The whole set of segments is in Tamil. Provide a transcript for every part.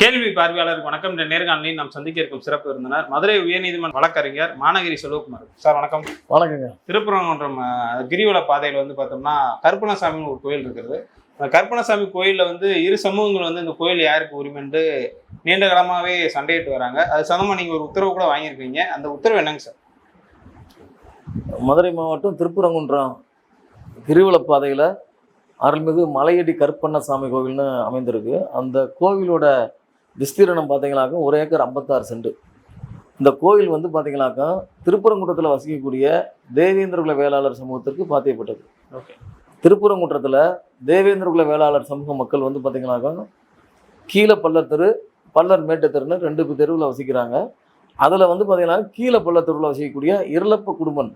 கேள்வி பார்வையாளருக்கு வணக்கம். இந்த நேர்காணலில் நாம் சந்திக்க இருக்கும் சிறப்பு விருந்தினர் மதுரை உயர்நீதிமன்ற வழக்கறிஞர் மானகிரி செல்வகுமார் சார் வணக்கம். வணக்கங்க. திருப்பரங்குன்றம் கிரிவல பாதையில் வந்து பார்த்தோம்னா கருப்பணசாமின்னு ஒரு கோயில் இருக்கிறது அந்த கருப்பணசாமி கோயிலில் வந்து இரு சமூகங்கள் வந்து இந்த கோயில் யாருக்கு உரிமைன்னு நீண்ட காலமாகவே சண்டையிட்டு வராங்க. அது சம்பந்தமாக நீங்கள் ஒரு உத்தரவு கூட வாங்கியிருக்கீங்க. அந்த உத்தரவு என்னங்க சார்? மதுரை மாவட்டம் திருப்பரங்குன்றம் கிரிவலப்பாதையில் அருள்மிகு மலையடி கருப்பண்ணசாமி கோவில்னு அமைந்திருக்கு. அந்த கோவிலோட விஸ்தீரணம் பார்த்தீங்கன்னாக்கா ஒரு ஏக்கர் ஐம்பத்தாறு சென்ட். இந்த கோவில் வந்து பார்த்தீங்கன்னாக்கா திருப்பரங்குன்றத்தில் வசிக்கக்கூடிய தேவேந்திரகுல வேளாளர் சமூகத்திற்கு பாத்தியப்பட்டது. ஓகே. திருப்பரங்குன்றத்தில் தேவேந்திரகுல வேளாளர் சமூக மக்கள் வந்து பார்த்தீங்கன்னாக்கா கீழே பள்ளர் தெரு பள்ளர் மேட்டு தெருன்னு ரெண்டு தெருவில் வசிக்கிறாங்க. அதில் வந்து பார்த்தீங்கன்னா கீழே பள்ளர் தெருவில் வசிக்கக்கூடிய இருளப்ப குடும்பன்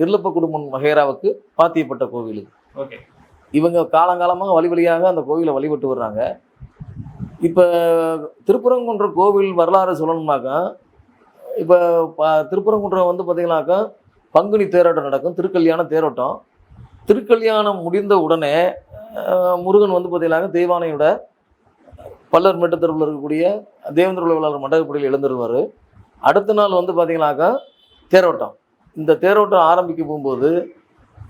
இருளப்ப குடும்பன் மகேராவுக்கு பாத்தியப்பட்ட கோவில். ஓகே. இவங்க காலங்காலமாக வழி வழியாக அந்த கோவிலை வழிபட்டு வர்றாங்க. இப்போ திருப்பரங்குன்றம் கோவில் வரலாறு சொல்லணும்னாக்கா இப்போ ப திருப்பரங்குன்றம் வந்து பார்த்திங்கனாக்கா பங்குனி தேரோட்டம் நடக்கும் திருக்கல்யாண தேரோட்டம். திருக்கல்யாணம் முடிந்த உடனே முருகன் வந்து பார்த்திங்கனாக்கா தெய்வானையோட பல்லர் மெட்டத்தெருவில் இருக்கக்கூடிய தேவேந்திர உலகளாளர் மண்டகப்படியில் எழுந்துருவார். அடுத்த நாள் வந்து பார்த்திங்கனாக்கா தேரோட்டம். இந்த தேரோட்டம் ஆரம்பிக்க போகும்போது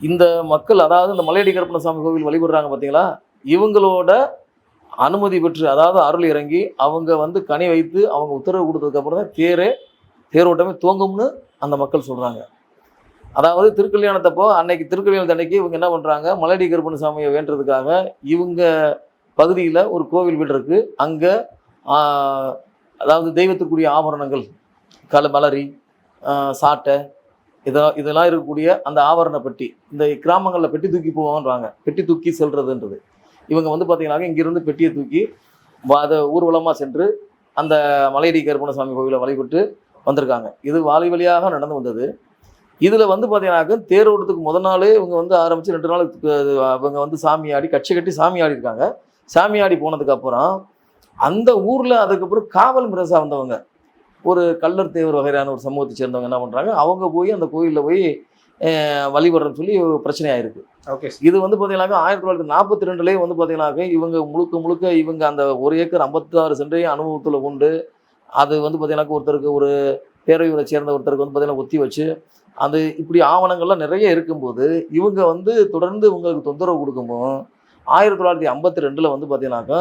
இந்த மக்கள் அதாவது இந்த மலையடி கருப்பணசாமி கோவில் வழிபடுறாங்க பார்த்தீங்களா இவங்களோட அனுமதி பெற்று அதாவது அருள் இறங்கி அவங்க வந்து கனி வைத்து அவங்க உத்தரவு கொடுத்ததுக்கப்புறம் தான் தேரே தேரோட்டமே துவங்கும்னு அந்த மக்கள் சொல்கிறாங்க அதாவது திருக்கல்யாணத்தப்போ அன்னைக்கு திருக்கல்யாணத்து அன்னைக்கு இவங்க என்ன பண்ணுறாங்க மலடி கருப்பண சாமியை வேண்டுறதுக்காக இவங்க பகுதியில் ஒரு கோவில் வீடு இருக்குது அங்கே அதாவது தெய்வத்துக்குரிய ஆபரணங்கள் கல மலரி சாட்டை இதெல்லாம் இதெல்லாம் இருக்கக்கூடிய அந்த ஆபரண பெட்டி இந்த கிராமங்களில் பெட்டி தூக்கி போவாங்கன்றாங்க. பெட்டி தூக்கி செல்றதுன்றது. இவங்க வந்து பார்த்தீங்கன்னா இங்கிருந்து பெட்டியை தூக்கி அதை ஊர்வலமாக சென்று அந்த மலையடி கருப்பணசாமி கோவிலை வழிபட்டு வந்திருக்காங்க. இது வாலி வழியாக நடந்து வந்தது. இதில் வந்து பார்த்தீங்கன்னாக்க தேரோட்டத்துக்கு முத நாளே இவங்க வந்து ஆரம்பித்து ரெண்டு நாள் அவங்க வந்து சாமி ஆடி கட்சி கட்டி சாமி ஆடி இருக்காங்க. சாமி ஆடி போனதுக்கப்புறம் அந்த ஊரில் அதுக்கப்புறம் காவல் மிரசா வந்தவங்க. ஒரு கல்லர் தேவர் வகையான ஒரு சமூகத்தை சேர்ந்தவங்க என்ன பண்ணுறாங்க அவங்க போய் அந்த கோயிலில் போய் வழிபடுறேன்னு சொல்லி பிரச்சனையாயிருக்கு. ஓகே இது வந்து பார்த்தீங்கன்னாக்கா ஆயிரத்தி தொள்ளாயிரத்தி நாற்பத்தி ரெண்டுலேயே வந்து பார்த்தீங்கன்னாக்கா இவங்க முழுக்க முழுக்க இவங்க அந்த ஒரு ஏக்கர் ஐம்பத்தாறு சென்டையும் அனுபவத்தில் கொண்டு அது வந்து பார்த்தீங்கன்னாக்கா ஒருத்தருக்கு ஒரு பேரவையூரை சேர்ந்த ஒருத்தருக்கு வந்து பார்த்தீங்கன்னா ஒத்தி வச்சு அது இப்படி ஆவணங்கள்லாம் நிறைய இருக்கும்போது இவங்க வந்து தொடர்ந்து இவங்களுக்கு தொந்தரவு கொடுக்கும்போது ஆயிரத்தி தொள்ளாயிரத்தி ஐம்பத்தி ரெண்டில் வந்து பார்த்தீங்கன்னாக்கா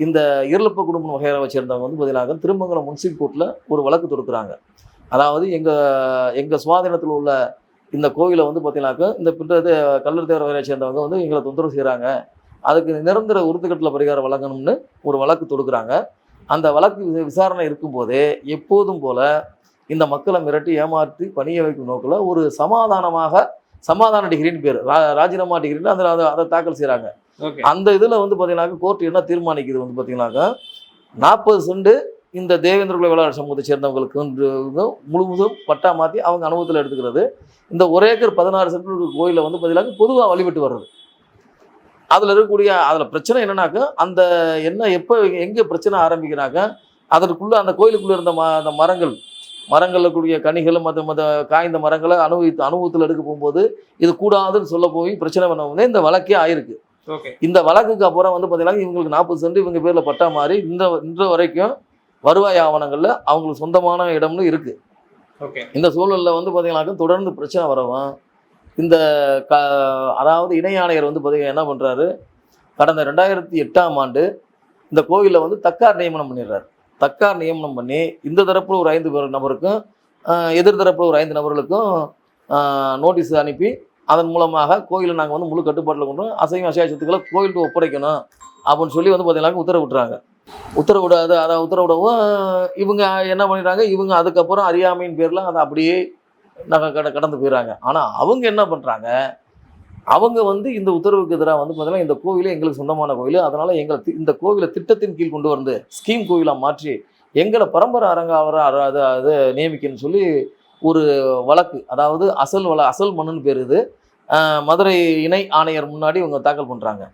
இந்த இருளப்ப குடும்பம் வகையாவை சேர்ந்தவங்க வந்து பார்த்தீங்கன்னாக்கா திருமங்கலம் முன்சிப் கோர்ட்டில் ஒரு வழக்கு தொடுக்குறாங்க. அதாவது எங்கள் எங்கள் சுவாதீனத்தில் உள்ள இந்த கோவிலை வந்து பார்த்தீங்கன்னாக்கா இந்த பின்றது கல்லூரி தேவர் வகையை சேர்ந்தவங்க வந்து எங்களை தொந்தரவு செய்கிறாங்க அதுக்கு நிரந்தர உறுத்துக்கட்டில் பரிகாரம் வழங்கணும்னு ஒரு வழக்கு தொடுக்குறாங்க. அந்த வழக்கு விசாரணை இருக்கும்போதே எப்போதும் போல இந்த மக்களை மிரட்டி ஏமாற்றி பணிய வைக்கும் நோக்கில் ஒரு சமாதானமாக சமாதான டிகிரின்னு பேர் ரா ராஜினாமா டிகிரின்னு அதில் அதை அதை தாக்கல் செய்கிறாங்க அந்த இதில் வந்து பார்த்தீங்கன்னாக்கா கோர்ட் என்ன தீர்மானிக்குது வந்து பார்த்தீங்கன்னாக்கா நாற்பது சென்ட் இந்த தேவேந்திர வேளாளர் சமூகத்தை சேர்ந்தவங்களுக்கு வந்து முழுவதும் பட்டா மாற்றி அவங்க அனுபவத்தில் எடுத்துக்கிறது. இந்த ஒரு ஏக்கர் பதினாறு சென்ட் இருக்கிற கோயிலை வந்து பார்த்தீங்கன்னா பொதுவாக வழிபட்டு வர்றது. அதில் இருக்கக்கூடிய அதில் பிரச்சனை என்னன்னாக்கா அந்த என்ன எப்போ எங்கே பிரச்சனை ஆரம்பிக்கிறாக்க அதற்குள்ளே அந்த கோயிலுக்குள்ளே இருந்த ம அந்த மரங்கள் மரங்களில் கூடிய கனிகள் மற்ற மற்ற காய்ந்த மரங்களை அனுபவித்து அனுபவத்தில் எடுக்க போகும்போது இது கூடாதுன்னு சொல்ல போய் பிரச்சனை பண்ண இந்த வழக்கே ஆயிருக்கு. ஓகே. இந்த வழக்குக்கு அப்புறம் வந்து பார்த்தீங்கன்னா இவங்களுக்கு நாற்பது சென்ட் இவங்க பேரில் பட்டா மாறி இந்த இன்ற வரைக்கும் வருவாய் ஆவணங்களில் அவங்களுக்கு சொந்தமான இடம்னு இருக்குது ஓகே. இந்த சூழலில் வந்து பார்த்தீங்கன்னாக்கா தொடர்ந்து பிரச்சனை வரவும் இந்த க அதாவது இணை ஆணையர் வந்து பார்த்தீங்கன்னா என்ன பண்ணுறாரு கடந்த ரெண்டாயிரத்தி எட்டாம் ஆண்டு இந்த கோவிலில் வந்து தக்கார் நியமனம் பண்ணிடுறாரு. தக்கார் நியமனம் பண்ணி இந்த தரப்புல ஒரு ஐந்து பேர் நபருக்கும் எதிர் தரப்புல ஒரு ஐந்து நபர்களுக்கும் நோட்டீஸ் அனுப்பி அதன் மூலமாக கோயிலை நாங்கள் வந்து முழு கட்டுப்பாட்டில் கொண்டு அசைவ அசைவ சொத்துக்களை கோயிலுக்கு ஒப்படைக்கணும் அப்படின்னு சொல்லி வந்து பார்த்தீங்கன்னா உத்தரவிட்டுறாங்க. உத்தரவிடாது அதை உத்தரவிடவும் இவங்க என்ன பண்ணிடுறாங்க இவங்க அதுக்கப்புறம் அறியாமையின் பேரில் அதை அப்படியே நக கட கடந்து போயிடுறாங்க. ஆனால் அவங்க என்ன பண்ணுறாங்க அவங்க வந்து இந்த உத்தரவுக்கு எதிராக வந்து பார்த்தீங்கன்னா இந்த கோவிலே எங்களுக்கு சொந்தமான கோவில். அதனால் எங்களை இந்த கோவிலை திட்டத்தின் கீழ் கொண்டு வந்து ஸ்கீம் கோவிலாக மாற்றி எங்களை பரம்பரை அரங்காவராக அது அது நியமிக்கணும்னு சொல்லி ஒரு வழக்கு அதாவது அசல் வள அசல் மண்ணுன்னு பேர் இது. மதுரை இணை ஆணையர் முன்னாடி இவங்க தாக்கல் பண்ணுறாங்க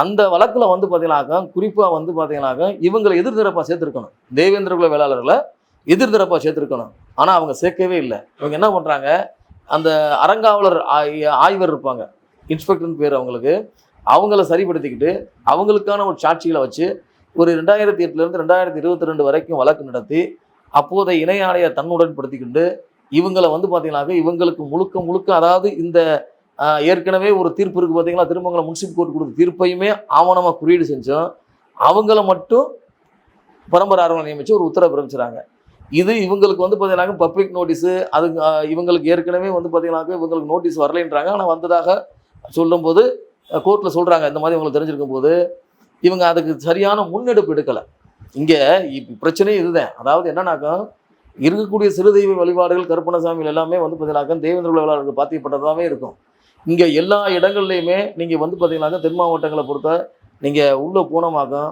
அந்த வழக்கில் வந்து பார்த்தீங்கன்னாக்கா குறிப்பாக வந்து பார்த்தீங்கன்னாக்கா இவங்களை எதிர்த்தரப்பாக சேர்த்துருக்கணும். தேவேந்திர குல வேளாளர்களை எதிர்த்தரப்பாக சேர்த்துருக்கணும். ஆனால் அவங்க சேர்க்கவே இல்லை. இவங்க என்ன பண்ணுறாங்க அந்த அறங்காவலர் ஆய்வர் இருப்பாங்க. இன்ஸ்பெக்டர்னு பேர் அவங்களுக்கு. அவங்கள சரிப்படுத்திக்கிட்டு அவங்களுக்கான ஒரு சாட்சிகளை வச்சு ஒரு ரெண்டாயிரத்தி எட்டுலேருந்து ரெண்டாயிரத்தி இருபத்தி ரெண்டு வரைக்கும் வழக்கு நடத்தி அப்போதைய இணை தன்னுடன் படுத்திக்கிட்டு இவங்களை வந்து பார்த்தீங்கன்னாக்க இவங்களுக்கு முழுக்க முழுக்க அதாவது இந்த ஏற்கனவே ஒரு தீர்ப்பு இருக்குது பார்த்தீங்களா திருமங்கலம் முன்சிபல் கோர்ட் கொடுத்த தீர்ப்பையுமே ஆவணமாக குறியீடு செஞ்சோம். அவங்கள மட்டும் பரம்பரை ஆர்வலை நியமித்து ஒரு உத்தரவு பிறப்பிச்சுறாங்க இது இவங்களுக்கு வந்து பார்த்தீங்கன்னா பப்ளிக் நோட்டீஸு அது இவங்களுக்கு ஏற்கனவே வந்து பார்த்தீங்கன்னாக்க இவங்களுக்கு நோட்டீஸ் வரலைன்றாங்க. ஆனால் வந்ததாக சொல்லும்போது கோர்ட்டில் சொல்கிறாங்க இந்த மாதிரி இவங்களுக்கு தெரிஞ்சிருக்கும் போது இவங்க அதுக்கு சரியான முன்னெடுப்பு எடுக்கலை. இங்கே இப்போ பிரச்சனையே இதுதான். அதாவது என்னன்னாக்கா இருக்கக்கூடிய சிறு தெய்வ வழிபாடுகள் கருப்பணசாமிகள் எல்லாமே வந்து பார்த்தீங்கன்னாக்கா தேவேந்திர விளையாடுறது பாத்தியப்பட்டதாகவே இருக்கும். இங்கே எல்லா இடங்கள்லையுமே நீங்கள் வந்து பார்த்தீங்கன்னாக்கா தென் மாவட்டங்களை பொறுத்த நீங்கள் உள்ளே போனமாக்கா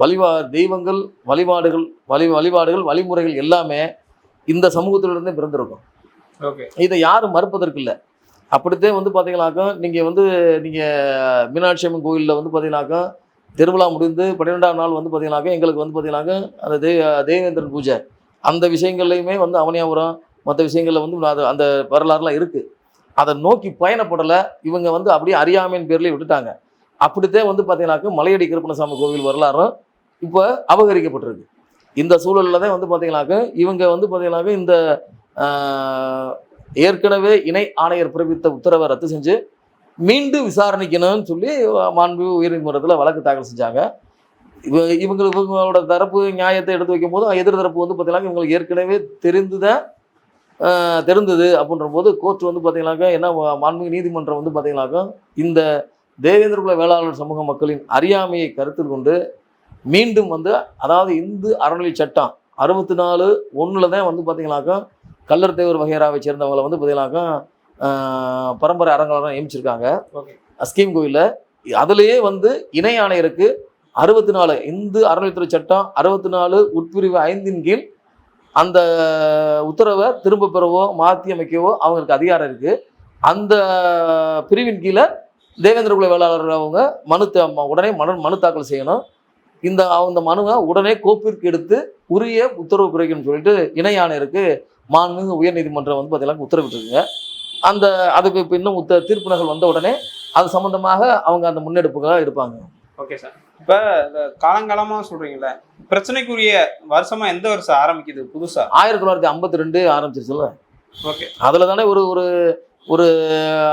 வழிபா தெய்வங்கள் வழிபாடுகள் வழி வழிபாடுகள் வழிமுறைகள் எல்லாமே இந்த சமூகத்திலிருந்தே பிறந்திருக்கும். ஓகே. இதை யாரும் மறுப்பதற்கு இல்லை. அப்படித்தான் வந்து பார்த்தீங்கன்னாக்கா நீங்கள் வந்து நீங்கள் மீனாட்சி அம்மன் கோயிலில் வந்து பார்த்தீங்கன்னாக்கா திருவிழா முடிந்து பன்னிரெண்டாம் நாள் வந்து பார்த்தீங்கன்னாக்கா எங்களுக்கு வந்து பார்த்தீங்கன்னாக்கா அந்த தே தேவேந்திரன் பூஜை. அந்த விஷயங்கள்லையுமே வந்து அவனியாபுரம் மற்ற விஷயங்களில் வந்து அந்த வரலாறுலாம் இருக்குது அதை நோக்கி பயணப்படலை இவங்க வந்து அப்படியே அறியாமையின் பேர்லேயே விட்டுட்டாங்க. அப்படித்தான் வந்து பார்த்தீங்கன்னாக்க மலையடி கருப்பணசாமி கோவில் வரலாறும் இப்போ அபகரிக்கப்பட்டிருக்கு. இந்த சூழலில் தான் வந்து பார்த்தீங்கன்னாக்க இவங்க வந்து பார்த்தீங்கன்னாக்கா இந்த ஏற்கனவே இணை ஆணையர் பிறப்பித்த உத்தரவை ரத்து செஞ்சு மீண்டும் விசாரணைக்கணும்னு சொல்லி மாண்பு உயர்நீதிமன்றத்தில் வழக்கு தாக்கல் செஞ்சாங்க. இவ இவங்களுக்கு இவங்களோட தரப்பு நியாயத்தை எடுத்து வைக்கும் போது எதிர் தரப்பு வந்து பார்த்தீங்கன்னா இவங்களுக்கு ஏற்கனவே தெரிந்துதான் தெரிந்தது அப்படின்ற போது கோர்ட் வந்து பார்த்தீங்கன்னாக்கா என்ன மாண்புமிகு நீதிமன்றம் வந்து பார்த்தீங்கன்னாக்கா இந்த தேவேந்திர குல வேளாளர் சமூக மக்களின் அறியாமையை கருத்தில் கொண்டு மீண்டும் வந்து அதாவது இந்து அறநிலை சட்டம் அறுபத்தி நாலு ஒன்றில் தான் வந்து பார்த்தீங்கன்னாக்கா கல்லர் தேவர் வகைராவை சேர்ந்தவங்களை வந்து பார்த்தீங்கன்னாக்கா பரம்பரை அறங்காளராக நியமிச்சிருக்காங்க. ஓகே ஸ்கீம் கோயிலில் அதுலேயே வந்து இணை ஆணையருக்கு அறுபத்தி நாலு இந்து அறநிலைத்துறை சட்டம் அறுபத்தி நாலு உட்பிரிவு ஐந்தின் கீழ் அந்த உத்தரவை திரும்ப பெறவோ மாற்றி அமைக்கவோ அவங்களுக்கு அதிகாரம் இருக்குது அந்த பிரிவின் கீழே தேவேந்திர குல வேளாளர் அவங்க மனு உடனே மனு மனு தாக்கல் செய்யணும். இந்த அந்த மனுவை உடனே கோப்பிற்கு எடுத்து உரிய உத்தரவு பிறக்கணும்னு சொல்லிட்டு இணை ஆணையருக்கு மாண்புமிகு உயர்நீதிமன்றம் வந்து பார்த்தீங்கன்னா உத்தரவிட்டிருக்குங்க அந்த அதுக்கு இப்போ இன்னும் உத்த தீர்ப்பு நகல் வந்த உடனே அது சம்மந்தமாக அவங்க அந்த முன்னெடுப்புகளாக எடுப்பாங்க. Okay sir. இப்போ இந்த காலங்காலமாக சொல்கிறீங்களே பிரச்சனைக்குரிய வருஷமா எந்த வருஷம் ஆரம்பிக்குது புதுசா? ஆயிரத்தி தொள்ளாயிரத்தி ஐம்பத்தி ரெண்டு ஆரம்பிச்சிருச்சுல்ல. ஓகே. அதில் தானே ஒரு ஒரு ஒரு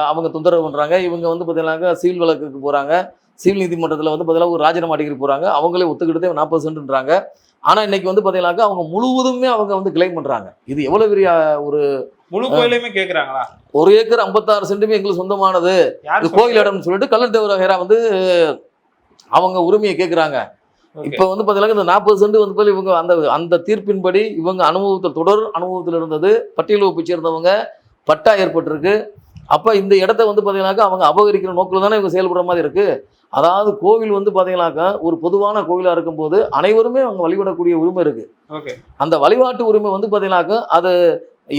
அவங்க தொந்தரவு பண்ணுறாங்க இவங்க வந்து பார்த்தீங்கன்னாக்கா சிவில் வழக்குக்கு போகிறாங்க சிவில் நீதிமன்றத்தில் வந்து பார்த்தீங்கன்னா ஒரு ராஜினாமா அடிக்கடி போகிறாங்க அவங்களே ஒத்துக்கிட்டதே நாற்பது சென்ட்ன்றாங்க. ஆனால் இன்னைக்கு வந்து பார்த்தீங்கன்னாக்கா அவங்க முழுவதுமே அவங்க வந்து கிளைம் பண்ணுறாங்க இது எவ்வளோ பெரிய ஒரு முழு கோயிலையுமே கேக்குறாங்களா? ஒரு ஏக்கர் ஐம்பத்தாறு சென்ட்டுமே எங்களுக்கு சொந்தமானது. கோயில் இடம்னு சொல்லிட்டு கல்லர் தேவரகரா வந்து அவங்க உரிமையை கேட்குறாங்க. இப்போ வந்து பார்த்தீங்கன்னா இந்த நாற்பது சென்ட் வந்து பார்த்தீங்கன்னா இவங்க அந்த அந்த தீர்ப்பின்படி இவங்க அனுபவத்தில் தொடர் அனுபவத்தில் இருந்தது. பட்டியல் வகுப்பை சேர்ந்தவங்க பட்டா ஏற்பட்டிருக்கு. அப்போ இந்த இடத்த வந்து பார்த்தீங்கன்னாக்கா அவங்க அபகரிக்கிற நோக்கில் தானே இவங்க செயல்படுற மாதிரி இருக்கு. அதாவது கோவில் வந்து பார்த்தீங்கன்னாக்கா ஒரு பொதுவான கோவிலாக இருக்கும்போது அனைவருமே அவங்க வழிபடக்கூடிய உரிமை இருக்கு. ஓகே. அந்த வழிபாட்டு உரிமை வந்து பார்த்தீங்கன்னாக்கா அது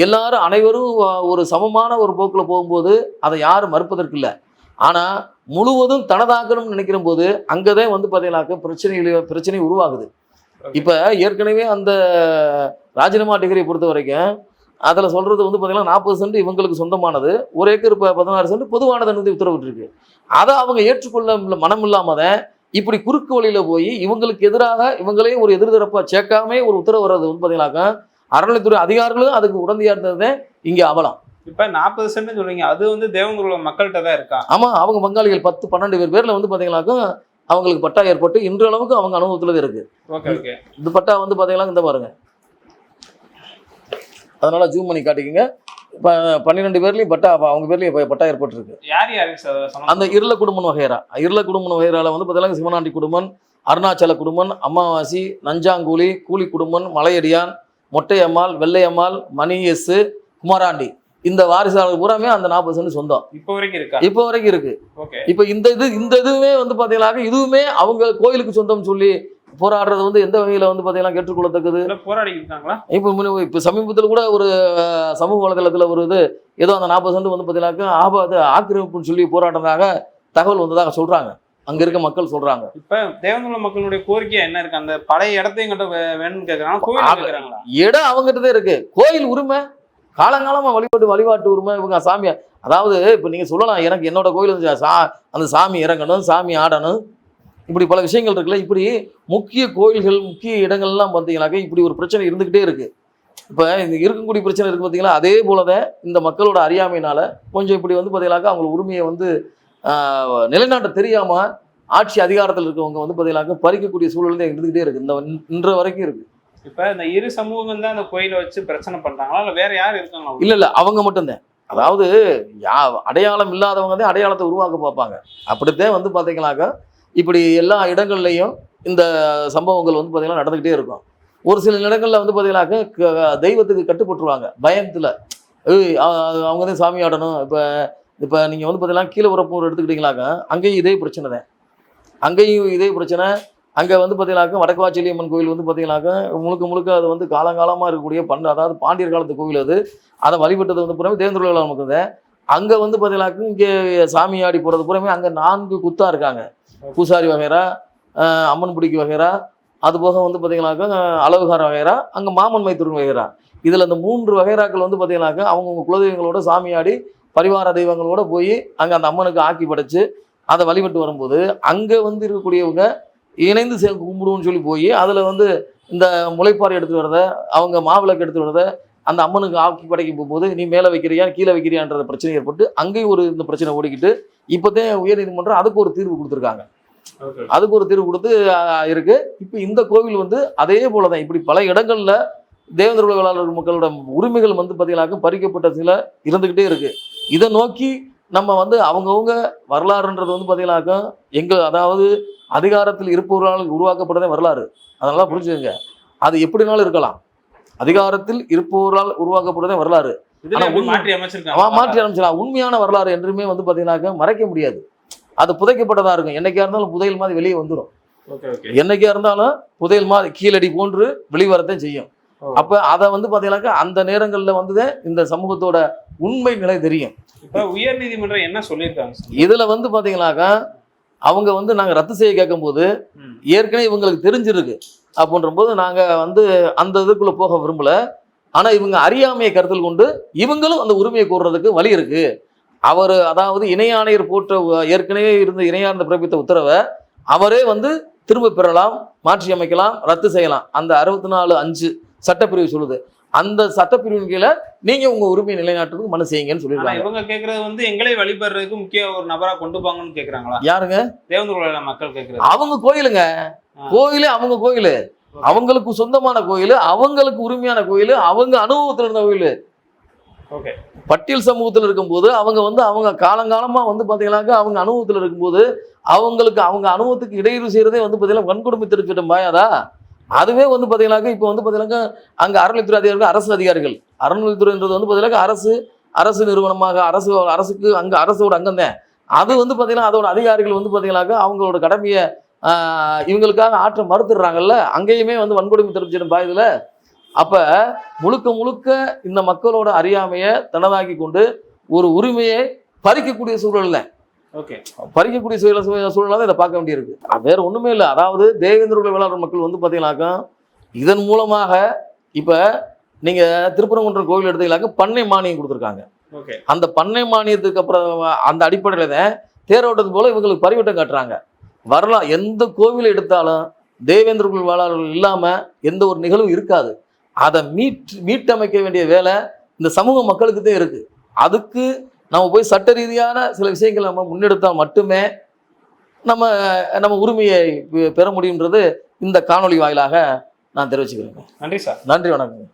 எல்லாரும் அனைவரும் ஒரு சமமான ஒரு போக்கில் போகும்போது அதை யாரும் மறுப்பதற்கு இல்லை. ஆனால் முழுவதும் தனதாக்கணும்னு நினைக்கிற போது அங்கே தான் வந்து பார்த்தீங்கன்னாக்கா பிரச்சனைகள் பிரச்சனை உருவாகுது. இப்போ ஏற்கனவே அந்த ராஜினாமா டிகிரியை பொறுத்த வரைக்கும் அதில் சொல்கிறது வந்து பார்த்தீங்கன்னா நாற்பது சென்ட் இவங்களுக்கு சொந்தமானது ஒரு ஏக்கர் இப்போ பதினாறு சென்ட் பொதுவானது வந்து உத்தரவிட்டிருக்கு. அதை அவங்க ஏற்றுக்கொள்ள மனம் இல்லாம தான் இப்படி குறுக்கு வழியில் போய் இவங்களுக்கு எதிராக இவங்களையும் ஒரு எதிர்தரப்பாக சேர்க்காம ஒரு உத்தரவு வர்றது வந்து பார்த்தீங்கன்னாக்கா அறநிலைத்துறை அதிகாரிகளும் அதுக்கு உடந்தையாக இருந்தது இங்கே அவலம். இப்ப நாற்பது சென்ட் சொல்றீங்க. அது வந்து தேவங்குருல மக்கள்கிட்ட தான் இருக்கா? ஆமாம் அவங்க பங்காளிகள் பத்து பன்னெண்டு பேர். பேரில் வந்து பார்த்தீங்கன்னாக்கா அவங்களுக்கு பட்டா ஏற்பட்டு இன்று அளவுக்கு அவங்க அனுபவத்தில் தான் இருக்குது ஓகே ஓகே. இந்த பட்டா வந்து பார்த்தீங்கன்னா இந்த பாருங்க. அதனால ஜூம் பண்ணி காட்டிக்கங்க. இப்போ பன்னிரெண்டு பேர்லையும் பட்டா அவங்க பேர்லையும் பட்டா ஏற்பட்டிருக்கு. யார் சம்மந்தம்? அந்த இருள குடும்பம் வகைரா இருள குடும்பம் வகைரால வந்து பார்த்தீங்கன்னா சிவனாண்டி குடும்பம் அருணாச்சல குடும்பம் அமாவாசி நஞ்சாங்கூலி கூலி குடும்பம் மலையடியான் மொட்டையம்மாள் வெள்ளையம்மாள் மணி எஸ் குமாராண்டி. இந்த வாரிசாளர் பூராமே அந்த நாற்பது சென்ட் சொந்தம். இப்போ வரைக்கும் இருக்கா? இப்போ வரைக்கும் இருக்கு. இப்போ இந்த இது இந்த இதுவுமே வந்து பார்த்தீங்கன்னா இதுவுமே அவங்க கோயிலுக்கு சொந்தம் சொல்லி போராடுறது வந்து எந்த வகையில் வந்து பார்த்தீங்கன்னா கேட்டுக்கொள்ளத்தக்கது போராடி இருக்காங்களா? இப்போ சமீபத்தில் கூட ஒரு சமூக வலைதளத்தில் ஒரு இது ஏதோ அந்த நாற்பது சென்ட் வந்து பார்த்தீங்கன்னாக்கா ஆபாத ஆக்கிரமிப்புன்னு சொல்லி போராட்டதாக தகவல் வந்ததாக சொல்கிறாங்க அங்கே இருக்க மக்கள் சொல்கிறாங்க இப்ப தேவங்குல மக்களுடைய கோரிக்கை என்ன இருக்கு? அந்த பழைய இடத்தையும் கிட்ட வேணும்னு கேக்குறாங்க. இடம் அவங்ககிட்ட இருக்கு. கோயில் உரிமை காலங்காலமாக வழிபாட்டு வழிபாட்டு உரிமை இவங்க சாமி அதாவது இப்போ நீங்கள் சொல்லலாம் எனக்கு என்னோட கோயில் வந்து சா அந்த சாமி இறங்கணும் சாமி ஆடணும். இப்படி பல விஷயங்கள் இருக்குல்ல இப்படி முக்கிய கோயில்கள் முக்கிய இடங்கள்லாம் பார்த்தீங்கன்னாக்க இப்படி ஒரு பிரச்சனை இருந்துக்கிட்டே இருக்குது இப்போ இந்த இருக்கக்கூடிய பிரச்சனை இருக்குது பார்த்தீங்களா அதே போல தான் இந்த மக்களோட அறியாமையினால் கொஞ்சம் இப்படி வந்து பார்த்தீங்கன்னாக்கா அவங்க உரிமையை வந்து நிலைநாட்ட தெரியாமல் ஆட்சி அதிகாரத்தில் இருக்கவங்க வந்து பார்த்தீங்கன்னாக்கா பறிக்கக்கூடிய சூழல் இருந்துக்கிட்டே இருக்குது இந்த இன்ற வரைக்கும் இருக்குது இப்ப இந்த இரு சமூகம் தான் அந்த கோயிலை வச்சு பிரச்சனை பண்றாங்களா? இல்ல வேற யார் இருக்காங்களா? இல்ல இல்ல அவங்க மட்டும்தான். அதாவது யா அடையாளம் இல்லாதவங்க தான் அடையாளத்தை உருவாக்க பார்ப்பாங்க. அப்படித்தான் வந்து பார்த்தீங்கன்னாக்கா இப்படி எல்லா இடங்கள்லையும் இந்த சம்பவங்கள் வந்து பார்த்தீங்கன்னா நடந்துக்கிட்டே இருக்கும். ஒரு சில இடங்களில் வந்து பார்த்தீங்கன்னாக்கா க- தெய்வத்துக்கு கட்டுப்பட்டுருவாங்க. பயத்தில் அவங்க தான் சாமி ஆடணும். இப்போ இப்போ நீங்கள் வந்து பார்த்தீங்கன்னா கீழே உரப்பூர் எடுத்துக்கிட்டீங்களாக்கா அங்கேயும் இதே பிரச்சனை தான். அங்கேயும் இதே பிரச்சனை. அங்கே வந்து பார்த்தீங்கன்னாக்கா வடக்குவாச்சலி அம்மன் கோயில் வந்து பார்த்தீங்கன்னாக்கா முழுக்க முழுக்க அது வந்து காலங்காலமாக இருக்கக்கூடிய பண் அதாவது பாண்டியர் காலத்து கோவில் அது. அதை வழிபட்டது வந்து புறமே தேர்ந்தெடுப்பு நமக்கு அங்கே வந்து பார்த்தீங்கன்னாக்கா இங்கே சாமி ஆடி போகிறது புறமே அங்கே நான்கு குத்தா இருக்காங்க. பூசாரி வகைரா அம்மன் பிடிக்கு வகைரா அது போக வந்து பார்த்தீங்கன்னாக்கா அளவுகார வகைரா அங்கே மாமன் மைத்தூர் வகைரா. இதில் இந்த மூன்று வகைராக்கள் வந்து பார்த்தீங்கன்னாக்கா அவங்கவுங்க குலதெய்வங்களோட சாமி ஆடி பரிவார தெய்வங்களோட போய் அங்கே அந்த அம்மனுக்கு ஆக்கி படைச்சு அதை வழிபட்டு வரும்போது அங்கே வந்து இருக்கக்கூடியவங்க இணைந்து சே கும்பிடுவோம்னு சொல்லி போய் அதில் வந்து இந்த முளைப்பாறை எடுத்து வரத அவங்க மாவிளக்கு எடுத்து வரத அந்த அம்மனுக்கு ஆக்கி படைக்க போகும்போது நீ மேலே வைக்கிறியா கீழே வைக்கிறியான்ற பிரச்சனை ஏற்பட்டு அங்கேயும் ஒரு இந்த பிரச்சனை ஓடிக்கிட்டு இப்போதான் உயர்நீதிமன்றம் அதுக்கு ஒரு தீர்வு கொடுத்துருக்காங்க. அதுக்கு ஒரு தீர்வு கொடுத்து இருக்கு. இப்போ இந்த கோவில் வந்து அதே போல தான் இப்படி பல இடங்கள்ல தேவேந்திர குல வேளாளர் மக்களோட உரிமைகள் வந்து பார்த்தீங்கன்னாக்க பறிக்கப்பட்ட சில இருந்துக்கிட்டே இருக்கு. இதை நோக்கி நம்ம வந்து அவங்கவுங்க வரலாறுன்றது வந்து பார்த்தீங்கன்னாக்கா எங்க அதாவது அதிகாரத்தில் இருப்பவர்களால் உருவாக்கப்பட்டதே வரலாறு. அதனால புரிஞ்சுக்கங்க. அது எப்படினாலும் இருக்கலாம். அதிகாரத்தில் இருப்பவரால் உருவாக்கப்படுறதே வரலாறு. மாற்றி ஆரம்பிச்சிடலாம் உண்மையான வரலாறு என்றுமே வந்து பார்த்தீங்கன்னாக்கா மறைக்க முடியாது. அது புதைக்கப்பட்டதா இருக்கும். என்னைக்கா இருந்தாலும் புதையல் மாதிரி வெளியே வந்துடும் என்னைக்கா இருந்தாலும் புதையல் மாதிரி கீழடி போன்று வெளிவரத்தான் செய்யும். அப்ப அதை வந்து பாத்தீங்கன்னாக்கா அந்த நேரங்கள்ல வந்துதான் இந்த சமூகத்தோட உண்மை நிலை தெரியும். உயர் நீதிமன்றம் என்ன சொல்லியிருக்காங்க? இதுல வந்து பாத்தீங்கன்னாக்கா அவங்க வந்து நாங்க ரத்து செய்ய கேட்கும்போது. ஏற்கனவே இவங்களுக்கு தெரிஞ்சிருக்கு. அப்படின்ற போது நாங்க வந்து அந்த இதுக்குள்ள போக விரும்பல. ஆனா இவங்க அறியாமையை கருத்தில் கொண்டு இவங்களும் அந்த உரிமையை கோர்றதுக்கு வழி இருக்கு. அவர் அதாவது இணை ஆணையர் போட்ட ஏற்கனவே இருந்த இணையார்ந்த பிறப்பித்த உத்தரவை அவரே வந்து திரும்ப பெறலாம் மாற்றி அமைக்கலாம் ரத்து செய்யலாம். அந்த அறுபத்தி நாலு அஞ்சு சட்டப்பிரிவு சொல்லுது. அந்த சட்டப்பிரிவின் கீழே நீங்க உங்க உரிமையை நிலைநாட்டுறதுக்கு மனு செய்யுங்கன்னு ஆனா சொல்லியிருக்காங்க. இவங்க கேக்குறது வந்து எங்களை வழிபடுறதுக்கு முக்கிய ஒரு நபரா கொண்டு போங்கன்னு கேக்குறாங்களா? யாருங்க? தேவந்தூர் குல மக்கள் கேக்குறது. அவங்க கோயிலுங்க. கோயிலே அவங்க கோயிலு. அவங்களுக்கு சொந்தமான கோயில் அவங்களுக்கு உரிமையான கோயில் அவங்க அனுபவத்தில் இருந்த கோயில். பட்டியல் சமூகத்தில் இருக்கும்போது அவங்க வந்து அவங்க காலங்காலமாக வந்து பார்த்தீங்கன்னாக்கா அவங்க அனுபவத்தில் இருக்கும்போது அவங்களுக்கு அவங்க அனுபவத்துக்கு இடையூறு செய்கிறதே வந்து பார்த்தீங்கன்னா வன்கொடுமை திருச்சிட்டம் பாயாதா அதுவே வந்து பார்த்தீங்கன்னாக்கா இப்போ வந்து பார்த்தீங்கன்னாக்கா அங்கே அறநிலைத்துறை அதிகாரிகள் அரசு அதிகாரிகள். அறநிலைத்துறைன்றது வந்து பார்த்தீங்கன்னாக்கா அரசு அரசு நிறுவனமாக அரசு அரசுக்கு அங்கே அரசோட அங்கம் தான். அது வந்து பார்த்தீங்கன்னா அதோட அதிகாரிகள் வந்து பார்த்தீங்கன்னாக்கா அவங்களோட கடமையை இவங்களுக்காக ஆற்ற மறுத்துடுறாங்கல்ல அங்கேயுமே வந்து வன்கொடுமை திருச்சிட்டம் பாயுதுல. அப்போ முழுக்க முழுக்க இந்த மக்களோட அறியாமையை தனதாக்கி கொண்டு ஒரு உரிமையை பறிக்கக்கூடிய சூழலில் பறிக்கக்கூடிய சூழல் தான் இதை பார்க்க வேண்டியிருக்கு. அது வேற ஒண்ணுமே இல்லை. அதாவது தேவேந்திர குல வேளாளர் மக்கள் வந்து பார்த்தீங்கன்னாக்கா இதன் மூலமாக இப்போ நீங்க திருப்பரங்குன்றம் கோவில் எடுத்தீங்கன்னாக்க பண்ணை மானியம் கொடுத்துருக்காங்க. ஓகே அந்த பண்ணை மானியத்துக்கு அப்புறம் அந்த அடிப்படையில் தான் தேரோட்டத்து போல இவங்களுக்கு பரிவட்டம் காட்டுறாங்க. வரலாம் எந்த கோவிலை எடுத்தாலும் தேவேந்திர குல வேளாளர்கள் இல்லாம எந்த ஒரு நிகழ்வும் இருக்காது. அதை மீட் மீட்டமைக்க வேண்டிய வேலை இந்த சமூக மக்களுக்கு தான் இருக்கு. அதுக்கு நம்ம போய் சட்ட ரீதியான சில விஷயங்களை நம்ம முன்னெடுத்தால் மட்டுமே நம்ம நம்ம உரிமையை பெற முடியுன்றது இந்த காணொளி வாயிலாக நான் தெரிவிச்சுக்கிறேங்க. நன்றி சார். நன்றி வணக்கம்.